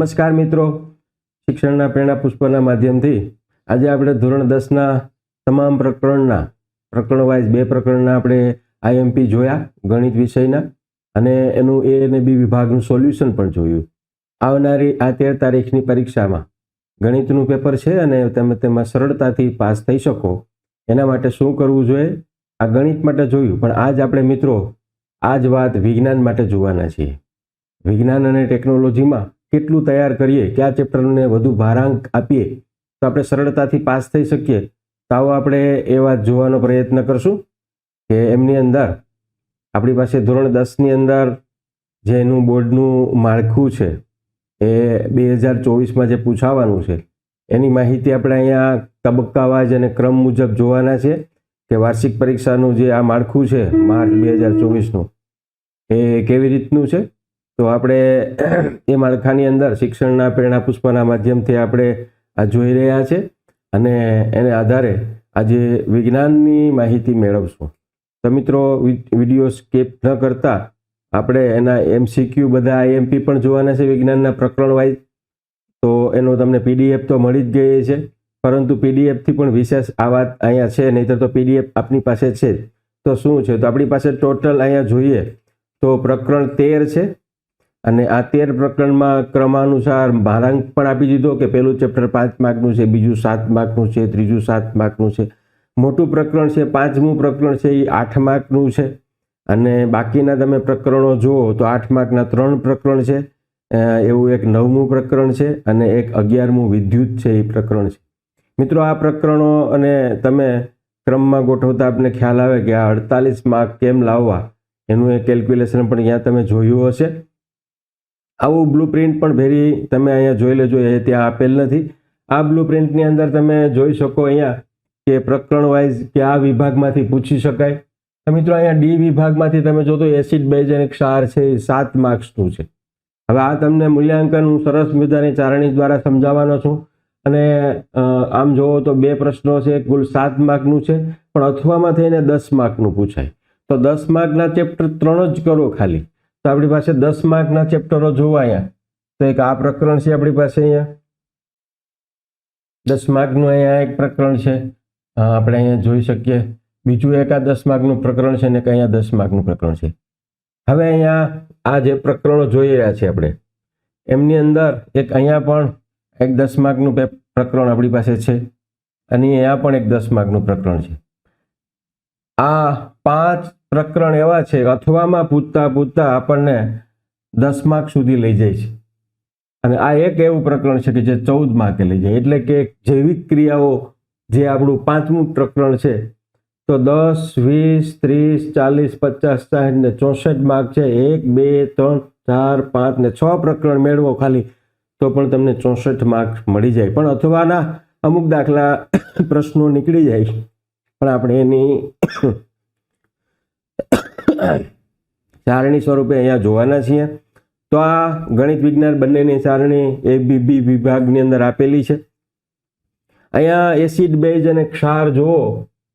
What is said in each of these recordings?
નમસ્કાર મિત્રો. શિક્ષણના પ્રેરણા પુષ્પના માધ્યમથી આજે આપણે ધોરણ દસના તમામ પ્રકરણના પ્રકરણ વાઇઝ બે પ્રકરણના આપણે આઈએમપી જોયા, ગણિત વિષયના, અને એનું એ અને બી વિભાગનું સોલ્યુશન પણ જોયું. આવનારી આ તેર તારીખની પરીક્ષામાં ગણિતનું પેપર છે અને તમે તેમાં સરળતાથી પાસ થઈ શકો. એના માટે શું કરવું જોઈએ? આ ગણિત માટે જોયું, પણ આજ આપણે મિત્રો આ જ વાત વિજ્ઞાન માટે જોવાના છીએ. વિજ્ઞાન અને ટેકનોલોજીમાં કેટલું તૈયાર કરીએ, કયા ચેપ્ટરને વધુ ભારાંક આપીએ, તો આપણે સરળતાથી પાસ થઈ શકીએ. તો આવો આપણે એ વાત જોવાનો પ્રયત્ન કરશું કે એમની અંદર, આપણી પાસે ધોરણ દસની અંદર જે એનું બોર્ડનું માળખું છે, એ બે હજાર ચોવીસમાં જે પૂછાવાનું છે, એની માહિતી આપણે અહીંયા તબક્કાવાજ અને ક્રમ મુજબ જોવાના છે કે વાર્ષિક પરીક્ષાનું જે આ માળખું છે, માર્ચ બે હજાર ચોવીસનું, એ કેવી રીતનું છે? તો આપણે એ માળખાની અંદર શિક્ષણના પ્રેરણા પુષ્પના માધ્યમથી આપણે આ જોઈ રહ્યા છે અને એને આધારે આજે વિજ્ઞાનની માહિતી મેળવશું. તો મિત્રો વીડિયો સ્કીપ ન કરતા આપણે એના એમસીક્યુ બધા આઈએમપી પણ જોવાના છે વિજ્ઞાનના પ્રકરણ વાઇઝ. તો એનો તમને પીડીએફ તો મળી જ ગઈ છે, પરંતુ પીડીએફથી પણ વિશેષ આ વાત અહીંયા છે, નહીંતર તો પીડીએફ આપની પાસે છે તો શું છે? તો આપણી પાસે ટોટલ અહીંયા જોઈએ તો પ્રકરણ તેર છે અને આ તેર પ્રકરણમાં ક્રમાનુસાર ભારાંક પણ આપી દીધો કે પહેલું ચેપ્ટર પાંચ માર્કનું છે, બીજું સાત માર્કનું છે, ત્રીજું સાત માર્કનું છે. મોટું પ્રકરણ છે, પાંચમું પ્રકરણ છે એ આઠ માર્કનું છે. અને બાકીના તમે પ્રકરણો જુઓ તો આઠ માર્કના ત્રણ પ્રકરણ છે. એવું એક નવમું પ્રકરણ છે અને એક અગિયારમું વિદ્યુત છે એ પ્રકરણ છે. મિત્રો આ પ્રકરણો અને તમે ક્રમમાં ગોઠવતા આપને ખ્યાલ આવે કે આ અડતાલીસ માર્ક કેમ લાવવા? એનું એ કેલ્ક્યુલેશન પણ ત્યાં તમે જોયું હશે. આવું બ્લુ પ્રિન્ટ પણ ભેરી તમે અહીંયા જોઈ લેજો, એ ત્યાં આપેલ નથી. આ બ્લુ પ્રિન્ટની અંદર તમે જોઈ શકો અહીંયા કે પ્રકરણ વાઇઝ કે આ વિભાગમાંથી પૂછી શકાય. તો મિત્રો અહીંયા ડી વિભાગમાંથી તમે જો એસિડ બેઝ અને ક્ષાર છે, એ સાત માર્ક્સનું છે. હવે આ તમને મૂલ્યાંકન હું સરસ મજાની ચારણી દ્વારા સમજાવવાનો છું. અને આમ જોવો તો બે પ્રશ્નો છે, કુલ સાત માર્કનું છે, પણ અથવામાં થઈને દસ માર્કનું પૂછાય. તો દસ માર્કના ચેપ્ટર ત્રણ જ કરો ખાલી. તો આપણી પાસે દસ માર્કના ચેપ્ટરો જોવા અહીંયા તો એક આ પ્રકરણ છે આપણી પાસે અહીંયા. દસ માર્કનું અહીંયા એક પ્રકરણ છે. આપણે અહીંયા જોઈ શકીએ. બીજું એક આ દસ માર્કનું પ્રકરણ છે ને અહીંયા દસ માર્કનું પ્રકરણ છે. હવે અહીંયા આ જે પ્રકરણો જોઈ રહ્યા છે આપણે. એમની અંદર એક અહીંયા પણ એક દસ માર્કનું પ્રકરણ આપણી પાસે છે. અને અહીંયા પણ એક દસ માર્કનું પ્રકરણ છે. આ પાંચ પ્રકરણ એવા છે, અથવામાં પૂછતા પૂછતા આપણને દસ માર્ક સુધી લઈ જાય છે. અને આ એક એવું પ્રકરણ છે કે જે ચૌદ માર્કે લઈ જાય. એટલે કે જૈવિક ક્રિયાઓ જે આપણું પાંચમું પ્રકરણ છે, તો દસ, વીસ, ત્રીસ, ચાલીસ, પચાસ સાઠ ને ચોસઠ માર્ક છે. એક, બે, ત્રણ, ચાર, પાંચ ને છ પ્રકરણ મેળવો ખાલી, તો પણ તમને ચોસઠ માર્ક મળી જાય. પણ અથવાના અમુક દાખલા પ્રશ્નો નીકળી જાય પણ આપણે એની ચારણી સ્વરૂપે અહીંયા જોવાના છીએ. તો આ ગણિત વિજ્ઞાન બંનેની ચારણી એ બી બી વિભાગની અંદર આપેલી છે. અહીંયા એસિડ બેઝ અને ક્ષાર જુઓ.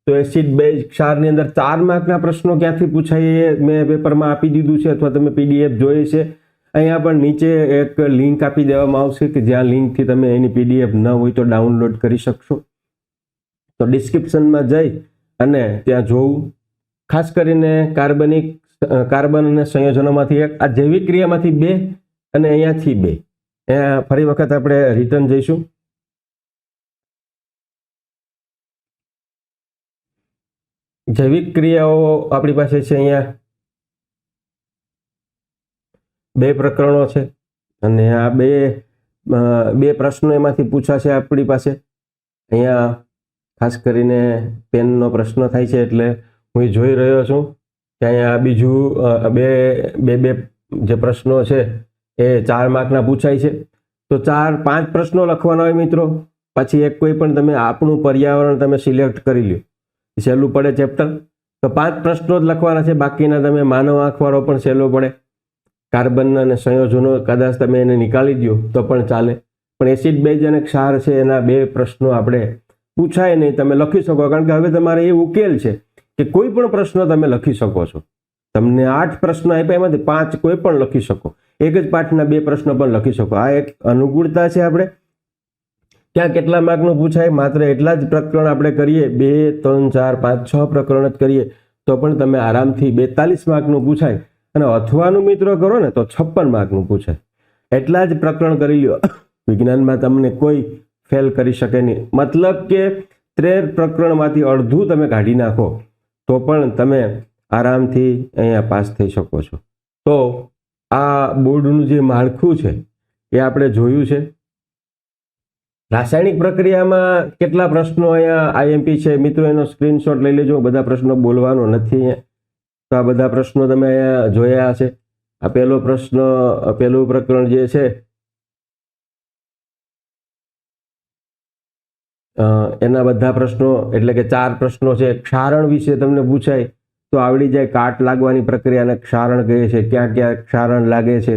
તો એસિડ બેઝ ક્ષારની અંદર ચાર માર્કના પ્રશ્નો ક્યાંથી પૂછાય એ મેં પેપરમાં આપી દીધું છે અથવા તમે પીડીએફ જોઈ છે. અહીંયા પણ નીચે એક લિંક આપી દેવામાં આવશે કે જ્યાં લિંકથી તમે એની પીડીએફ ન હોય તો ડાઉનલોડ કરી શકશો. તો ડિસ્ક્રિપ્શનમાં જઈ અને ત્યાં જોવું ખાસ કરીને કાર્બનિક કાર્બન અને સંયોજનોમાંથી એક, આ જૈવિક ક્રિયામાંથી બે અને અહીંયાથી બે. અહીંયા ફરી વખત આપણે રિટર્ન જઈશું. જૈવિક ક્રિયાઓ આપણી પાસે છે અહીંયા. બે પ્રકરણો છે અને આ બે બે પ્રશ્નો એમાંથી પૂછાશે આપણી પાસે. અહીંયા ખાસ કરીને પેનનો પ્રશ્ન થાય છે એટલે હું જોઈ રહ્યો છું કે અહીંયા બીજું બે બે બે જે પ્રશ્નો છે એ ચાર માર્કના પૂછાય છે. તો ચાર, પાંચ પ્રશ્નો લખવાના હોય મિત્રો. પછી એક કોઈ પણ તમે આપણું પર્યાવરણ તમે સિલેક્ટ કરી લ્યો. સહેલું પડે ચેપ્ટર. તો પાંચ પ્રશ્નો જ લખવાના છે. બાકીના તમે માનવ આંખવાળો પણ સહેલો પડે. કાર્બન અને સંયોજનો કદાચ તમે એને નીકાળી દો તો પણ ચાલે. પણ એસિડ બેઝ અને ક્ષાર છે એના બે પ્રશ્નો આપણે પૂછાય નહીં. તમે લખી શકો. કારણ કે હવે તમારે એ ઉકેલ છે. કે કોઈ પણ પ્રશ્ન તમે લખી શકો છો. તમને આઠ પ્રશ્ન આપ્યા એમાંથી પાંચ કોઈ પણ લખી શકો. એક જ પાઠના બે પ્રશ્નો પણ લખી શકો. આ એક અનુકૂળતા છે આપણે. ક્યાં કેટલા માર્કનું પૂછાય? માત્ર એટલા જ પ્રકરણ આપણે કરીએ. બે, ત્રણ, ચાર, પાંચ, છ પ્રકરણ જ કરીએ. તો પણ તમે આરામથી બેતાલીસ માર્કનું પૂછાય. અને અથવાનું મિત્રો કરો ને તો છપ્પન માર્કનું પૂછાય. એટલા જ પ્રકરણ કરી લ્યો. વિજ્ઞાનમાં તમને કોઈ ફેલ કરી શકે નહીં. મતલબ કે ત્રેર પ્રકરણમાંથી અડધું તમે કાઢી નાખો. તો પણ તમે આરામથી અહીંયા પાસ થઈ શકો છો. તો આ બોર્ડનું જે માળખું છે, એ આપણે જોયું છે. રાસાયણિક પ્રક્રિયામાં કેટલા પ્રશ્નો અહીંયા આઈએમપી છે? મિત્રો, એનો સ્ક્રીનશોટ લઈ લેજો. બધા પ્રશ્નો બોલવાનો નથી તો આ બધા પ્રશ્નો તમે અહીંયા જોયા છે આ પહેલો પ્રશ્ન પહેલું પ્રકરણ જે છે એના બધા પ્રશ્નો, એટલે કે ચાર પ્રશ્નો છે. ક્ષારણ વિશે તમને પૂછાય, તો આવડી જાય કાટ લાગવાની પ્રક્રિયાને ક્ષારણ કહે છે. ક્યાં ક્યાં ક્ષારણ લાગે છે?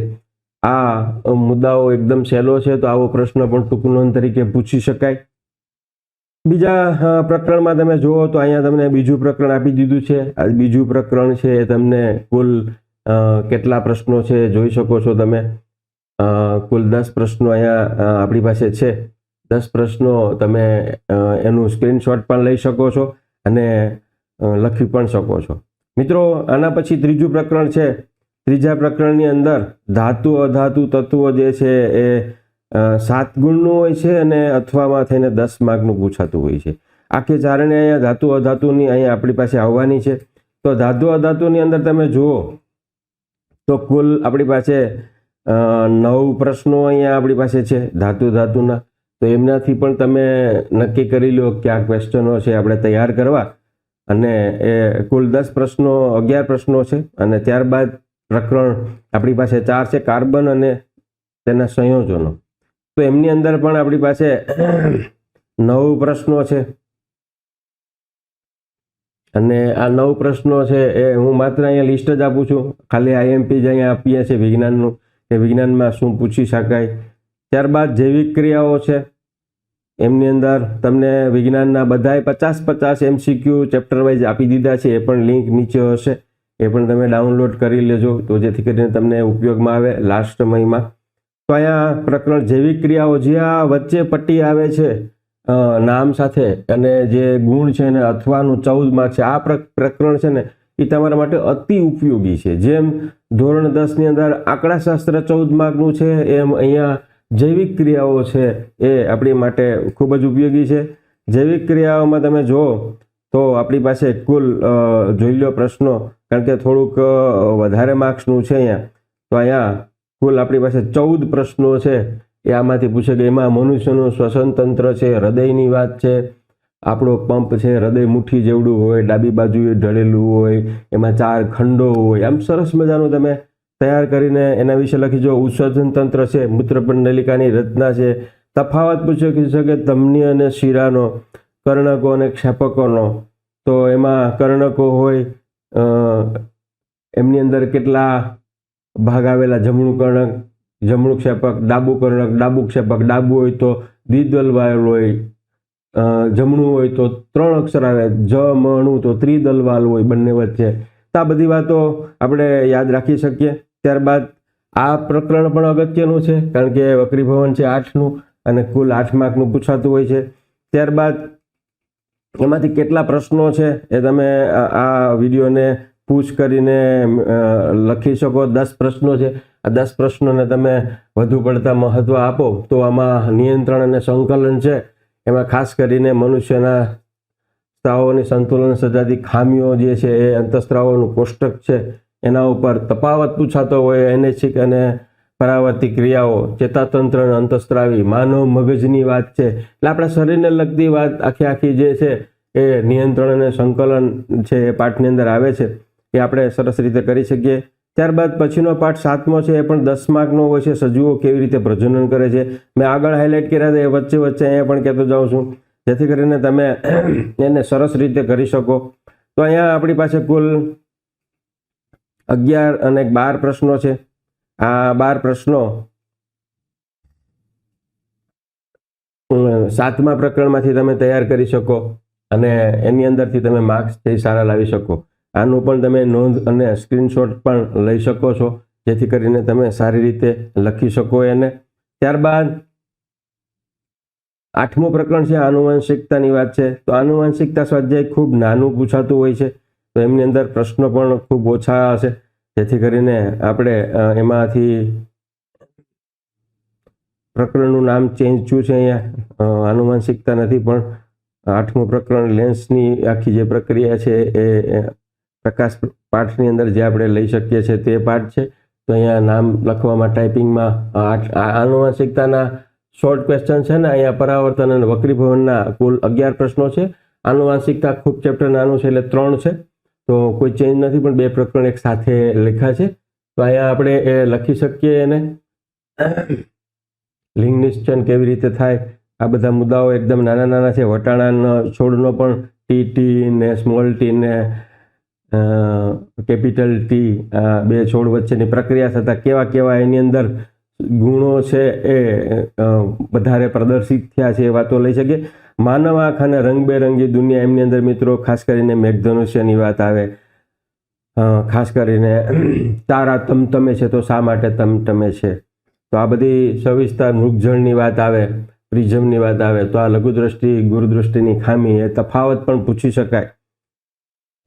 આ મુદ્દાઓ એકદમ સહેલો છે, તો આવો પ્રશ્ન પણ ટૂંક તરીકે પૂછી શકાય. બીજા પ્રકરણમાં તમે જુઓ તો અહીંયા તમને બીજું પ્રકરણ આપી દીધું છે. આ બીજું પ્રકરણ છે એ તમને કુલ કેટલા પ્રશ્નો છે જોઈ શકો છો તમે. કુલ દસ પ્રશ્નો અહીંયા આપણી પાસે છે. દસ પ્રશ્નો તમે એનું સ્ક્રીનશોટ પણ લઈ શકો છો અને લખી પણ શકો છો. મિત્રો, આના પછી ત્રીજું પ્રકરણ છે. ત્રીજા પ્રકરણની અંદર ધાતુ, અધાતુ તત્વો જે છે એ સાત ગુણનું હોય છે અને અથવામાં થઈને દસ માર્કનું પૂછાતું હોય છે. આખી ચારણે અહીંયા ધાતુ, અધાતુની અહીંયા આપણી પાસે આવવાની છે. તો ધાતુ, અધાતુની અંદર તમે જુઓ, તો કુલ આપણી પાસે નવ પ્રશ્નો અહીંયા આપણી પાસે છે. ધાતુ ધાતુના તો એમનાથી પણ તમે નક્કી કરી લો કે આ ક્વેશ્ચનો છે આપણે તૈયાર કરવા. અને એ કુલ દસ પ્રશ્નો, અગિયાર પ્રશ્નો છે. અને ત્યારબાદ પ્રકરણ આપણી પાસે ચાર છે, કાર્બન અને તેના સંયોજનો. તો એમની અંદર પણ આપણી પાસે નવ પ્રશ્નો છે. અને આ નવ પ્રશ્નો છે એ હું માત્ર અહીંયા લિસ્ટ જ આપું છું. ખાલી આઈએમપી જ અહીંયા આપીએ છીએ વિજ્ઞાનનું, કે વિજ્ઞાનમાં શું પૂછી શકાય ત્યારબાદ જૈવિક ક્રિયાઓ છે. એમની અંદર તમને વિજ્ઞાનના બધાય પચાસ પચાસ એમસીક્યુ ચેપ્ટર વાઇઝ આપી દીધા છે. એ પણ લિંક નીચે હશે. એ પણ તમે ડાઉનલોડ કરી લેજો. તો જેથી કરીને તમને ઉપયોગમાં આવે લાસ્ટ સમયમાં તો અહીંયા પ્રકરણ જૈવિક ક્રિયાઓ જ્યાં વચ્ચે પટ્ટી આવે છે નામ સાથે અને જે ગુણ છે ને અથવાનું ચૌદ માર્ક છે, આ પ્ર- પ્રકરણ છે ને એ તમારા માટે અતિ ઉપયોગી છે. જેમ ધોરણ દસની અંદર આંકડાશાસ્ત્ર ચૌદ માર્કનું છે, એમ અહીંયા જૈવિક ક્રિયાઓ છે એ આપણી માટે ખૂબ જ ઉપયોગી છે. જૈવિક ક્રિયાઓમાં તમે જુઓ તો આપણી પાસે કુલ જોઈ લો પ્રશ્નો, કારણ કે થોડુંક વધારે માર્ક્સનું છે અહીંયા. તો અહીંયા કુલ આપણી પાસે ચૌદ પ્રશ્નો છે. એ આમાંથી પૂછે કે એમાં મનુષ્યનું શ્વસન તંત્ર છે, હૃદયની વાત છે, આપણો પંપ છે, હૃદય મુઠ્ઠી જેવડું હોય, ડાબી બાજુએ ઢળેલું હોય, એમાં ચાર ખંડો હોય. આમ સરસ મજાનું તમે તૈયાર કરીને એના વિશે લખી, જો ઉત્સર્જન તંત્ર છે મૂત્રપંડ નલિકાની રચના છે, તફાવત પૂછ્યો કે શકે ધમની અને શિરાનો, કર્ણકો અને ક્ષેપકોનો. તો એમાં કર્ણકો હોય એમની અંદર કેટલા ભાગ આવેલા? જમણું કર્ણક, જમણું ક્ષેપક, ડાબુ કર્ણક, ડાબુ ક્ષેપક, ડાબુ હોય તો દ્વિદલ દ્વિદલવાલ હોય જમણું હોય તો ત્રણ અક્ષર આવે જમણું તો ત્રિદલવાલ હોય બંને વચ્ચે. તો આ બધી વાતો આપણે યાદ રાખી શકીએ? ત્યારબાદ આ પ્રકરણ પણ અગત્યનું છે, કારણ કે વકરી ભવન છે આઠનું અને કુલ આઠ માર્કનું પૂછાતું હોય છે. ત્યારબાદ એમાંથી કેટલા પ્રશ્નો છે એ તમે આ વિડીયોને પૂછ કરીને લખી શકો. દસ પ્રશ્નો છે. આ દસ પ્રશ્નોને તમે વધુ પડતા મહત્વ આપો તો આમાં નિયંત્રણ અને સંકલન છે. એમાં ખાસ કરીને મનુષ્યના સ્ત્રાવોની સંતુલન સજાતી ખામીઓ જે છે એ અંતઃસ્ત્રાવોનું કોષ્ટક છે. એના ઉપર તફાવત પૂછાતો હોય એનેસિક અને પરાવર્તી ક્રિયાઓ, ચેતાતંત્ર અને અંતસ્ત્રાવી, માનવ મગજની વાત છે. એટલે આપણા શરીરને લગતી વાત આખી આખી જે છે એ નિયંત્રણ અને સંકલન છે એ પાઠની અંદર આવે છે. એ આપણે સરસ રીતે કરી શકીએ. ત્યારબાદ પછીનો પાઠ સાતમો છે, એ પણ દસ માર્કનો હોય છે. સજીવો કેવી રીતે પ્રજનન કરે છે? મેં આગળ હાઇલાઇટ કર્યા હતા, એ વચ્ચે વચ્ચે અહીંયા પણ કહેતો જાઉં છું. જેથી કરીને તમે એને સરસ રીતે કરી શકો. તો અહીંયા આપણી પાસે કુલ અગિયાર અને બાર પ્રશ્નો છે. આ બાર પ્રશ્નો સાતમા પ્રકરણમાંથી તમે તૈયાર કરી શકો અને એની અંદરથી તમે માર્ક્સ છે સારા લાવી શકો. આનું પણ તમે નોંધ અને સ્ક્રીનશોટ પણ લઈ શકો છો, જેથી કરીને તમે સારી રીતે લખી શકો એને. ત્યારબાદ આઠમું પ્રકરણ છે આનુવંશિકતાની વાત છે. તો આનુવંશિકતા સ્વાધ્યાય ખૂબ નાનું પૂછાતું હોય છે. તો એમની અંદર પ્રશ્નો પણ ખૂબ ઓછા હશે. જેથી કરીને આપણે એમાંથી પ્રકરણનું નામ ચેન્જ થયું છે અહીંયા. આનુવંશિકતા નથી, પણ આઠમું પ્રકરણ લેન્સની આખી જે પ્રક્રિયા છે એ પ્રકાશ પાઠની અંદર જે આપણે લઈ શકીએ છીએ તે પાઠ છે. તો અહીંયા નામ લખવામાં, ટાઈપિંગમાં આનુવંશિકતાના શોર્ટ ક્વેશ્ચન છે ને, અહીંયા પરાવર્તન અને વક્રીભવનના કુલ અગિયાર પ્રશ્નો છે. આનુવંશિકતા ખૂબ ચેપ્ટર નાનું છે, એટલે ત્રણ છે. તો કોઈ ચેન્જ નથી, પણ બે પ્રકરણ એક સાથે લખ્યા છે. તો અહીંયા આપણે એ લખી શકીએ એને. લિંગ નિશ્ચન કેવી રીતે થાય? આ બધા મુદ્દાઓ એકદમ નાના નાના છે. વટાણાનો છોડનો પણ ટી ટી ને સ્મોલ ટી ને કેપિટલ ટી આ બે છોડ વચ્ચેની પ્રક્રિયા થતાં કેવા કેવા એની અંદર ગુણો છે એ વધારે પ્રદર્શિત થયા છે એ વાતો લઈ શકીએ. માનવ આંખ અને રંગબેરંગી દુનિયા એમની અંદર મિત્રો, ખાસ કરીને મેઘધનુષ્યની વાત આવે ખાસ કરીને તારા તમતમે છે તો શા માટે તમતમે છે? તો આ બધી સવિસ્તાર મૃગજળની વાત આવે પ્રિઝમની વાત આવે, તો આ લઘુદ્રષ્ટિ ગુરુદૃષ્ટિની ખામી, એ તફાવત પણ પૂછી શકાય.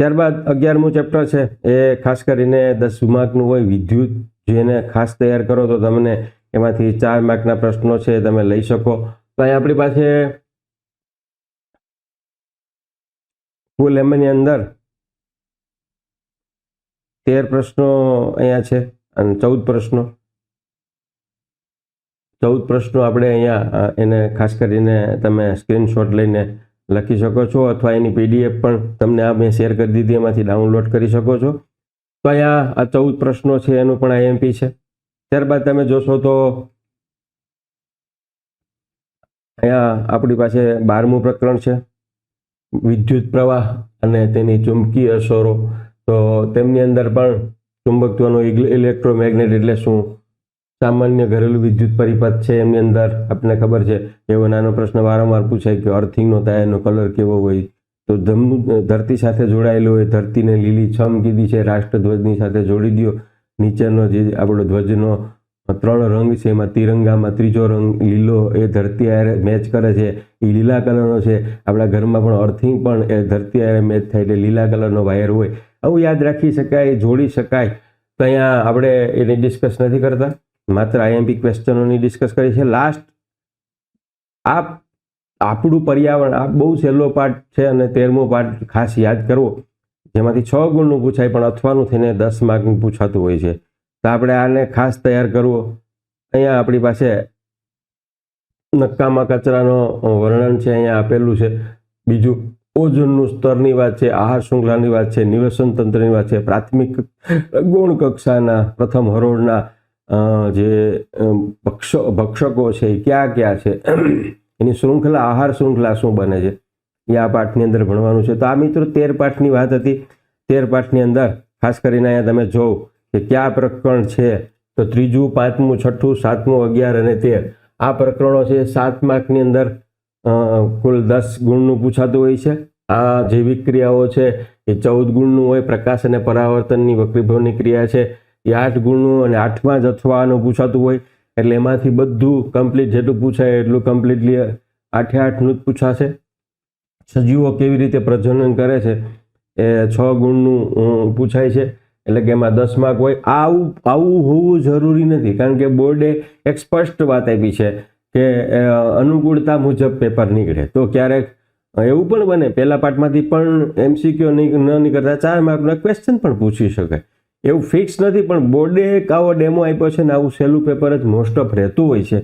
ત્યારબાદ અગિયારમું ચેપ્ટર છે, એ ખાસ કરીને દસ માર્કનું હોય વિદ્યુત, જેને ખાસ તૈયાર કરો તો તમને એમાંથી ચાર માર્કના પ્રશ્નો છે તમે લઈ શકો. તો અહીં આપણી પાસે ફૂલ એમની અંદર તેર પ્રશ્નો અહીંયા છે અને ચૌદ પ્રશ્નો. ચૌદ પ્રશ્નો આપણે અહીંયા એને ખાસ કરીને તમે સ્ક્રીનશોટ લઈને લખી શકો છો અથવા એની પીડીએફ પણ તમને આ મેં શેર કરી દીધી, એમાંથી ડાઉનલોડ કરી શકો છો. તો અહીંયા આ ચૌદ પ્રશ્નો છે, એનું પણ આઈએમપી છે. ત્યારબાદ તમે જોશો તો અહીંયા આપણી પાસે બારમું પ્રકરણ છે. વિદ્યુત પ્રવાહ અને તેની ચુંબકીય અસરો. તો તેમની અંદર પણ ચુંબકત્વનો ઇલેક્ટ્રોમેગ્નેટ એટલે શું? સામાન્ય ઘરેલું વિદ્યુત પરિપથ છે એમની અંદર. આપણને ખબર છે, એવો નાનો પ્રશ્ન વારંવાર પૂછાય કે અર્થિંગનો તાયાનો કલર કેવો હોય? તો ધરતી સાથે જોડાયેલું હોય, ધરતીને લીલી છમ કીધી છે, રાષ્ટ્રધ્વજની સાથે જોડી દો નીચેનો જે આપણો ધ્વજનો ત્રણ રંગ છે, એમાં તિરંગામાં ત્રીજો રંગ લીલો, એ ધરતી આરે મેચ કરે છે. એ લીલા કલરનો છે. આપણા ઘરમાં પણ અર્થિંગ પણ એ ધરતી આરે મેચ થાય એટલે લીલા કલરનો વાયર હોય. આવું યાદ રાખી શકાય, જોડી શકાય. તો અહીંયા આપણે એને ડિસ્કસ નથી કરતા. માત્ર આઈએમપી ક્વેશ્ચનોની ડિસ્કસ કરી છે. લાસ્ટ આ આપણું પર્યાવરણ, આ બહુ સહેલો પાઠ છે અને તેરમો પાઠ ખાસ યાદ કરવો. જેમાંથી છ ગુણનું પૂછાય, પણ અથવાનું થઈને દસ માર્કનું પૂછાતું હોય છે. તો આપણે આને ખાસ તૈયાર કરવો. અહીંયા આપણી પાસે નક્કામાં કચરાનો વર્ણન છે, અહીંયા આપેલું છે. બીજું ઓઝોનનું સ્તરની વાત છે, આહાર શૃંખલાની વાત છે, નિવસન તંત્રની વાત છે, પ્રાથમિક ગુણ કક્ષાના પ્રથમ હરોળના જે ભક્ષ, ભક્ષકો છે, એ ક્યાં ક્યાં છે? એની શૃંખલા, આહાર શૃંખલા શું બને છે? એ આ પાઠની અંદર ભણવાનું છે. તો આ મિત્રો તેર પાઠની વાત હતી. તેર પાઠની અંદર ખાસ કરીને અહીંયા તમે જોવ. કે કયા પ્રકરણ છે? તો ત્રીજું, પાંચમું, છઠ્ઠું, સાતમું, અગિયાર અને તેર. આ પ્રકરણો છે સાત માર્કની અંદર કુલ દસ ગુણનું પૂછાતું હોય છે. આ જૈવિક ક્રિયાઓ છે એ ચૌદ ગુણનું હોય, પ્રકાશ અને પરાવર્તનની વક્રીભવની ક્રિયા છે. એ આઠ ગુણનું અને આઠમાં જ અથવાનું પૂછાતું હોય, એટલે એમાંથી બધું કમ્પ્લીટ જેટલું પૂછાય એટલું કમ્પ્લીટલી આઠે આઠનું જ પૂછાશે. સજીવો કેવી રીતે પ્રજનન કરે છે? એ છ ગુણનું પૂછાય છે. એટલે કે એમાં દસ માર્ક હોય, આવું આવું હોવું જરૂરી નથી. કારણ કે બોર્ડે એક સ્પષ્ટ વાત આપી છે કે અનુકૂળતા મુજબ પેપર નીકળે. તો ક્યારેક એવું પણ બને, પહેલા પાર્ટમાંથી પણ એમસીક્યુ ન નીકળતા ચાર માર્કના ક્વેશ્ચન પણ પૂછી શકાય એવું ફિક્સ નથી, પણ બોર્ડે એક આવો ડેમો આપ્યો છે ને આવું સહેલું પેપર જ મોસ્ટ ઓફ રહેતું હોય છે.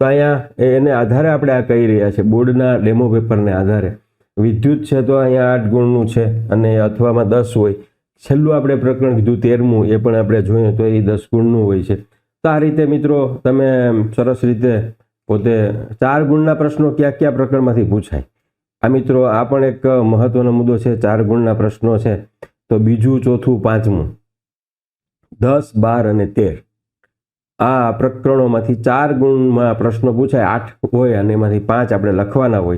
તો અહીંયા એને આધારે આપણે આ કહી રહ્યા છે, બોર્ડના ડેમો પેપરને આધારે. વિદ્યુત છે તો અહીંયા આઠ ગુણનું છે અને અથવામાં દસ હોય. છેલ્લું આપણે પ્રકરણ કીધું તેરમું, એ પણ આપણે જોઈએ તો એ દસ ગુણનું હોય છે. તો આ રીતે મિત્રો, તમે સરસ રીતે પોતે ચાર ગુણના પ્રશ્નો કયા કયા પ્રકરણમાંથી પૂછાય. આ મિત્રો, આ પણ એક મહત્વનો મુદ્દો છે, ચાર ગુણના પ્રશ્નો છે. તો બીજું, ચોથું, પાંચમું. દસ, બાર અને તેર. આ પ્રકરણોમાંથી ચાર ગુણમાં પ્રશ્નો પૂછાય, આઠ હોય અને એમાંથી પાંચ આપણે લખવાના હોય.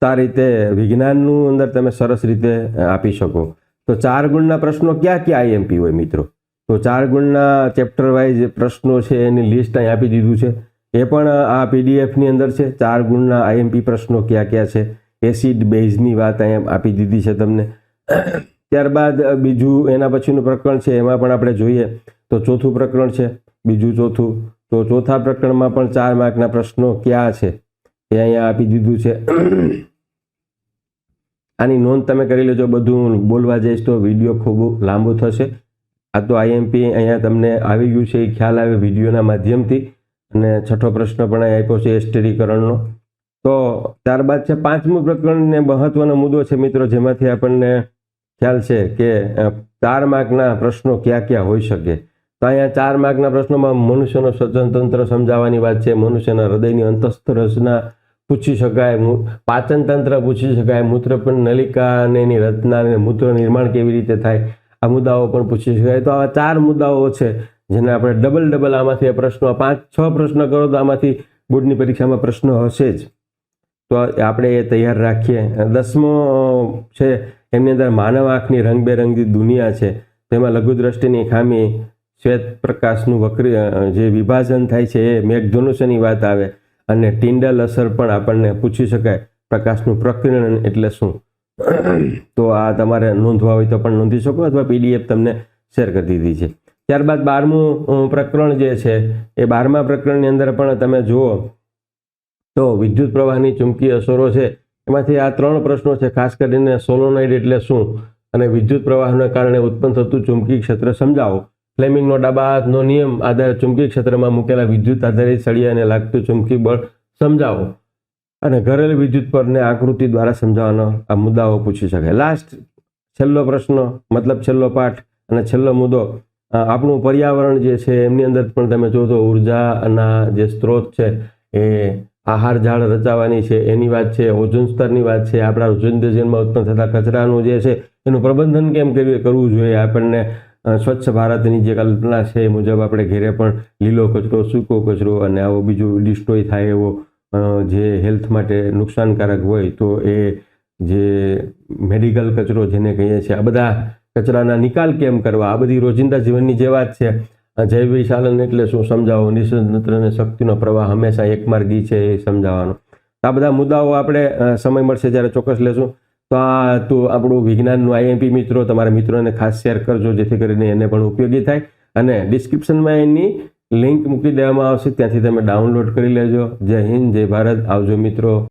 તો આ રીતે વિજ્ઞાનનું અંદર તમે સરસ રીતે આપી શકો. તો ચાર ગુણના પ્રશ્નો ક્યાં ક્યાં આઈએમપી હોય મિત્રો? તો ચાર ગુણના ચેપ્ટર વાઇઝ પ્રશ્નો છે, એની લિસ્ટ અહીં આપી દીધું છે. એ પણ આ પીડીએફની અંદર છે. ચાર ગુણના આઈએમપી પ્રશ્નો ક્યાં ક્યાં છે? એસિડ બેઝની વાત અહીંયા આપી દીધી છે તમને. ત્યારબાદ બીજું એના પછીનું પ્રકરણ છે, એમાં પણ આપણે જોઈએ. તો ચોથું પ્રકરણ છે, બીજું ચોથું. તો ચોથા પ્રકરણમાં પણ ચાર માર્કના પ્રશ્નો ક્યાં છે? એ અહીંયા આપી દીધું છે. આની નોંધ તમે કરી લેજો, બધું બોલવા જઈશ તો વીડિયો ખૂબ લાંબો થશે. આ તો આઈએમપી અહીંયા તમને આવી ગયું છે, એ ખ્યાલ આવે વિડીયોના માધ્યમથી. અને છઠ્ઠો પ્રશ્ન પણ અહીં આપ્યો છે એસ્ટેરીકરણનો તો ત્યારબાદ છે, પાંચમું પ્રકરણ ને મહત્વનો મુદ્દો છે મિત્રો, જેમાંથી આપણને ખ્યાલ છે કે ચાર માર્કના પ્રશ્નો ક્યાં ક્યાં હોઈ શકે. તો અહીંયા ચાર માર્કના પ્રશ્નોમાં મનુષ્યનો સ્વતંત્ર સમજાવવાની વાત છે, મનુષ્યના હૃદયની અંતસ્થ રચના પૂછી શકાય પાચન તંત્ર પૂછી શકાય મૂત્રપિંડ નલિકા અને એની રચના અને મૂત્ર નિર્માણ કેવી રીતે થાય, આ મુદ્દાઓ પણ પૂછી શકાય. તો આવા ચાર મુદ્દાઓ છે, જેને આપણે ડબલ ડબલ આમાંથી આ પ્રશ્નો પાંચ છ પ્રશ્ન કરો તો આમાંથી બોર્ડની પરીક્ષામાં પ્રશ્નો હશે જ. તો આપણે એ તૈયાર રાખીએ. દસમો છે, એમની અંદર માનવ આંખની રંગબેરંગી દુનિયા છે. તેમાં લઘુદ્રષ્ટિની ખામી, શ્વેત પ્રકાશનું વક્રી, જે વિભાજન થાય છે, એ મેઘધનુષ્યની વાત આવે. અને ટિંડલ અસર પણ આપણને પૂછી શકાય પ્રકાશનું પ્રકિરણ એટલે શું? તો આ તમારે નોંધવા હોય તો પણ નોંધી શકો અથવા પીડીએફ તમને શેર કરી દીધી છે. ત્યારબાદ બારમું પ્રકરણ જે છે એ બારમા પ્રકરણની અંદર પણ તમે જુઓ તો વિદ્યુત પ્રવાહની ચુંબકીય અસરો છે. એમાંથી આ ત્રણ પ્રશ્નો છે, ખાસ કરીને સોલોનાઇડ એટલે શું? અને વિદ્યુત પ્રવાહના કારણે ઉત્પન્ન થતું ચુંબકીય ક્ષેત્ર સમજાવો. ફ્લેમિંગનો ડાબા નિયમ આધારે ચુંબકીય ક્ષેત્રમાં મૂકેલા વિદ્યુત આધારિત સળિયાને લાગતું ચુંબકી બળ સમજાવો. અને ઘરેલું વિદ્યુત પરને આકૃતિ દ્વારા સમજાવવાનો આ મુદ્દાઓ પૂછી શકાય. લાસ્ટ છેલ્લો પ્રશ્ન, મતલબ છેલ્લો પાઠ અને છેલ્લો મુદ્દો. આપણું પર્યાવરણ જે છે, એમની અંદર પણ તમે જો તો ઉર્જાના જે સ્ત્રોત છે, એ આહાર ઝાડ રચાવાની છે, એની વાત છે, ઓઝોન સ્તરની વાત છે, આપણા રોજિંદા જીવનમાં ઉત્પન્ન થતા કચરાનું જે છે, એનું પ્રબંધન કેમ કરવું જોઈએ આપણને. સ્વચ્છ ભારતની જે કલ્પના છે એ મુજબ આપણે ઘેરે પણ લીલો કચરો, સૂકો કચરો અને આવો બીજો ડિસ્ટ્રોય થાય એવો જે હેલ્થ માટે નુકસાનકારક હોય તો એ જે મેડિકલ કચરો જેને કહીએ છીએ, આ બધા કચરાના નિકાલ કેમ કરવા? આ બધી રોજિંદા જીવનની જે વાત છે જૈવ વિશાલન એટલે શું સમજાવો? નિસંત્ર અને શક્તિનો પ્રવાહ હંમેશા એકમાર્ગી છે એ સમજાવવાનો. આ બધા મુદ્દાઓ આપણે સમય મળશે જ્યારે ચોક્કસ લેશું. તો આ હતું આપણું વિજ્ઞાનનું આઈએમપી મિત્રો, તમારા મિત્રોને ખાસ શેર કરજો, જેથી કરીને એને પણ ઉપયોગી થાય. અને ડિસ્ક્રિપ્શનમાં એની લિંક મૂકી દેવામાં આવશે, ત્યાંથી તમે ડાઉનલોડ કરી લેજો. જય હિન્દ, જય ભારત. આવજો મિત્રો.